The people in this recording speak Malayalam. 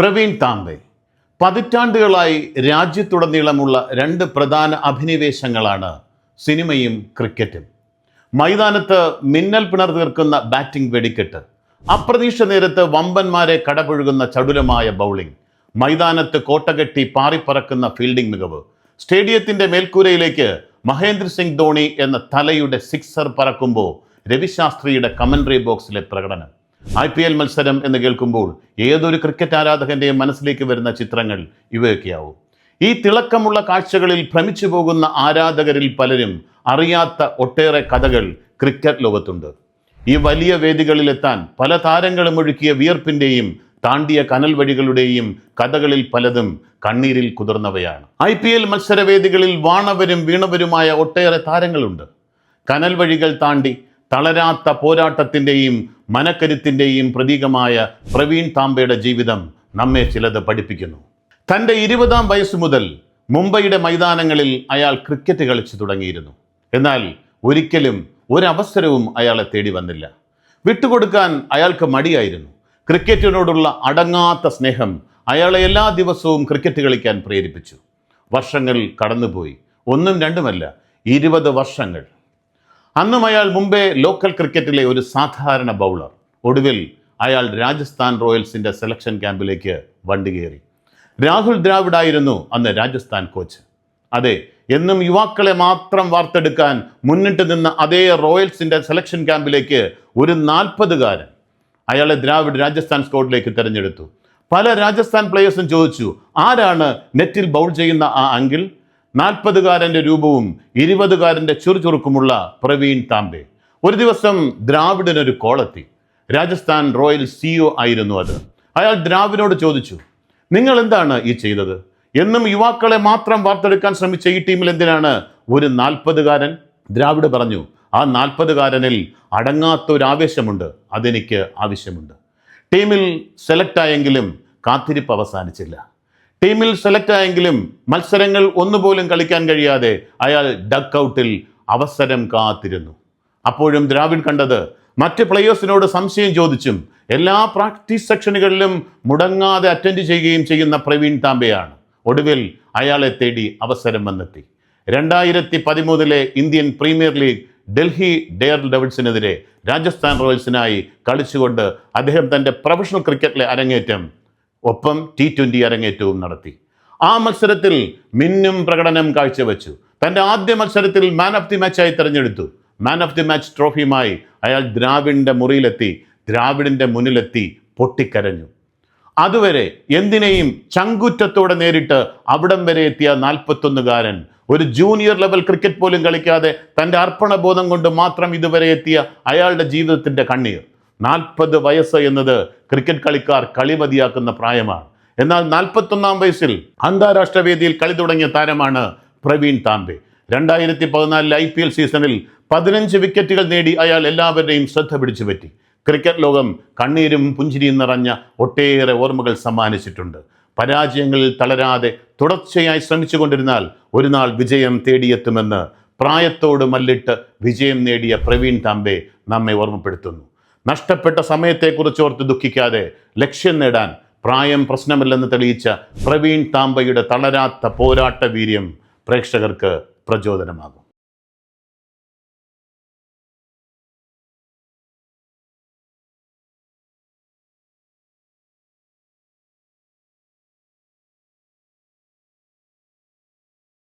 പ്രവീൺ താംബെ. പതിറ്റാണ്ടുകളായി രാജ്യത്തുടനീളമുള്ള രണ്ട് പ്രധാന അഭിനിവേശങ്ങളാണ് സിനിമയും ക്രിക്കറ്റും. മൈതാനത്ത് മിന്നൽ പിണർ തീർക്കുന്ന ബാറ്റിംഗ് വെടിക്കെട്ട് അപ്രതീക്ഷ നേരത്ത് വമ്പന്മാരെ കടപുഴുകുന്ന ചടുലമായ ബൗളിംഗ് മൈതാനത്ത് കോട്ടകെട്ടി പാറിപ്പറക്കുന്ന ഫീൽഡിംഗ് മികവ് സ്റ്റേഡിയത്തിന്റെ മേൽക്കൂരയിലേക്ക് മഹേന്ദ്ര സിംഗ് ധോണി എന്ന തലയുടെ സിക്സർ പറക്കുമ്പോൾ രവിശാസ്ത്രിയുടെ കമൻട്രി ബോക്സിലെ പ്രകടനം. ഐ പി എൽ മത്സരം എന്ന് കേൾക്കുമ്പോൾ ഏതൊരു ക്രിക്കറ്റ് ആരാധകന്റെയും മനസ്സിലേക്ക് വരുന്ന ചിത്രങ്ങൾ ഇവയൊക്കെയാവും. ഈ തിളക്കമുള്ള കാഴ്ചകളിൽ ഭ്രമിച്ചു പോകുന്ന ആരാധകരിൽ പലരും അറിയാത്ത ഒട്ടേറെ കഥകൾ ക്രിക്കറ്റ് ലോകത്തുണ്ട്. ഈ വലിയ വേദികളിലെത്താൻ പല താരങ്ങളും ഒഴുക്കിയ വിയർപ്പിന്റെയും താണ്ടിയ കനൽ വഴികളുടെയും കഥകളിൽ പലതും കണ്ണീരിൽ കുതിർന്നവയാണ്. ഐ പി എൽ മത്സരവേദികളിൽ വാണവരും വീണവരുമായ ഒട്ടേറെ താരങ്ങളുണ്ട്. കനൽ വഴികൾ താണ്ടി തളരാത്ത പോരാട്ടത്തിന്റെയും മനക്കരുത്തിന്റെയും പ്രതീകമായ പ്രവീൺ താമ്പയുടെ ജീവിതം നമ്മെ ചിലത് പഠിപ്പിക്കുന്നു. തന്റെ ഇരുപതാം വയസ്സ് മുതൽ മുംബൈയുടെ മൈതാനങ്ങളിൽ അയാൾ ക്രിക്കറ്റ് കളിച്ചു തുടങ്ങിയിരുന്നു. എന്നാൽ ഒരിക്കലും ഒരവസരവും അയാളെ തേടി വന്നില്ല. വിട്ടുകൊടുക്കാൻ അയാൾക്ക് മടിയായിരുന്നു. ക്രിക്കറ്റിനോടുള്ള അടങ്ങാത്ത സ്നേഹം അയാളെ എല്ലാ ദിവസവും ക്രിക്കറ്റ് കളിക്കാൻ പ്രേരിപ്പിച്ചു. വർഷങ്ങൾ കടന്നുപോയി. ഒന്നും രണ്ടുമല്ല ഇരുപത് വർഷങ്ങൾ. അന്നും അയാൾ മുമ്പേ ലോക്കൽ ക്രിക്കറ്റിലെ ഒരു സാധാരണ ബൗളർ ഒടുവിൽ അയാൾ രാജസ്ഥാൻ റോയൽസിന്റെ സെലക്ഷൻ ക്യാമ്പിലേക്ക് വണ്ടി കയറി. രാഹുൽ ദ്രാവിഡ് ആയിരുന്നു അന്ന് രാജസ്ഥാൻ കോച്ച് അതെ എന്നും യുവാക്കളെ മാത്രം വാർത്തെടുക്കാൻ മുന്നിട്ട് നിന്ന അതേ റോയൽസിന്റെ സെലക്ഷൻ ക്യാമ്പിലേക്ക് ഒരു നാൽപ്പതുകാരൻ അയാളെ ദ്രാവിഡ് രാജസ്ഥാൻ സ്കോഡിലേക്ക് തിരഞ്ഞെടുത്തു. പല രാജസ്ഥാൻ പ്ലേയേഴ്സും ചോദിച്ചു ആരാണ് നെറ്റിൽ ബൗൾ ചെയ്യുന്ന ആ അങ്കിൾ? നാൽപ്പതുകാരന്റെ രൂപവും ഇരുപതുകാരന്റെ ചുറുചുറുക്കുമുള്ള പ്രവീൺ താംബെ. ഒരു ദിവസം ദ്രാവിഡിനൊരു കോളെത്തി. രാജസ്ഥാൻ റോയൽ സിഇഒ ആയിരുന്നു അത്. അയാൾ ദ്രാവിനോട് ചോദിച്ചു നിങ്ങൾ എന്താണ് ഈ ചെയ്തത്? എന്നും യുവാക്കളെ മാത്രം വാർത്തെടുക്കാൻ ശ്രമിച്ച ഈ ടീമിൽ എന്തിനാണ് ഒരു നാൽപ്പതുകാരൻ? ദ്രാവിഡ് പറഞ്ഞു ആ നാൽപ്പതുകാരനിൽ അടങ്ങാത്ത ഒരു ആവേശമുണ്ട് അതെനിക്ക് ആവശ്യമുണ്ട്. ടീമിൽ സെലക്ട് ആയെങ്കിലും കാത്തിരിപ്പ് അവസാനിച്ചില്ല. ടീമിൽ സെലക്ട് ആയെങ്കിലും മത്സരങ്ങൾ ഒന്നുപോലും കളിക്കാൻ കഴിയാതെ അയാൾ ഡക്ക് ഔട്ടിൽ അവസരം കാത്തിരുന്നു. അപ്പോഴും ദ്രാവിഡ് കണ്ടത് മറ്റ് പ്ലേയേഴ്സിനോട് സംശയം ചോദിച്ചും എല്ലാ പ്രാക്ടീസ് സെക്ഷനുകളിലും മുടങ്ങാതെ അറ്റൻഡ് ചെയ്യുകയും ചെയ്യുന്ന പ്രവീൺ താമ്പയാണ് ഒടുവിൽ അയാളെ തേടി അവസരം വന്നെത്തി. രണ്ടായിരത്തി പതിമൂന്നിലെ Indian Premier League Delhi Dare ഡെവിൾസിനെതിരെ Rajasthan റോയൽസിനായി കളിച്ചുകൊണ്ട് അദ്ദേഹം തന്റെ പ്രൊഫഷണൽ ക്രിക്കറ്റിലെ അരങ്ങേറ്റം ഒപ്പം ടി ട്വന്റി അരങ്ങേറ്റവും നടത്തി. ആ മത്സരത്തിൽ മിന്നും പ്രകടനം കാഴ്ചവെച്ചു. തന്റെ ആദ്യ മത്സരത്തിൽ മാൻ ഓഫ് ദി മാച്ചായി തിരഞ്ഞെടുത്തു. മാൻ ഓഫ് ദി മാച്ച് ട്രോഫിയുമായി അയാൾ ദ്രാവിഡിന്റെ മുറിയിലെത്തി ദ്രാവിഡിന്റെ മുന്നിലെത്തി പൊട്ടിക്കരഞ്ഞു. അതുവരെ എന്തിനേയും ചങ്കുറ്റത്തോടെ നേരിട്ട് അവിടം വരെ എത്തിയ നാൽപ്പത്തൊന്നുകാരൻ ഒരു ജൂനിയർ ലെവൽ ക്രിക്കറ്റ് പോലും കളിക്കാതെ തന്റെ അർപ്പണബോധം കൊണ്ട് മാത്രം ഇതുവരെ എത്തിയ അയാളുടെ ജീവിതത്തിന്റെ കണ്ണീർ. നാൽപ്പത് വയസ്സ് എന്നത് ക്രിക്കറ്റ് കളിക്കാർ കളിമതിയാക്കുന്ന പ്രായമാണ്. എന്നാൽ നാൽപ്പത്തൊന്നാം വയസ്സിൽ അന്താരാഷ്ട്ര വേദിയിൽ കളി തുടങ്ങിയ താരമാണ് പ്രവീൺ താംബെ. രണ്ടായിരത്തി പതിനാലിൽ ഐ പി എൽ സീസണിൽ പതിനഞ്ച് വിക്കറ്റുകൾ നേടി അയാൾ എല്ലാവരുടെയും ശ്രദ്ധ പിടിച്ചു പറ്റി. ക്രിക്കറ്റ് ലോകം കണ്ണീരും പുഞ്ചിരിയും നിറഞ്ഞ ഒട്ടേറെ ഓർമ്മകൾ സമ്മാനിച്ചിട്ടുണ്ട്. പരാജയങ്ങളിൽ തളരാതെ തുടർച്ചയായി ശ്രമിച്ചുകൊണ്ടിരുന്നാൽ ഒരു നാൾ വിജയം തേടിയെത്തുമെന്ന് പ്രായത്തോട് മല്ലിട്ട് വിജയം നേടിയ പ്രവീൺ താംബെ നമ്മെ ഓർമ്മപ്പെടുത്തുന്നു. നഷ്ടപ്പെട്ട സമയത്തെക്കുറിച്ച് ഓർത്ത് ദുഃഖിക്കാതെ ലക്ഷ്യം നേടാൻ പ്രായം പ്രശ്നമില്ലെന്ന് തെളിയിച്ച പ്രവീൺ താമ്പയുടെ തളരാത്ത പോരാട്ട വീര്യം പ്രേക്ഷകർക്ക് പ്രചോദനമാകും.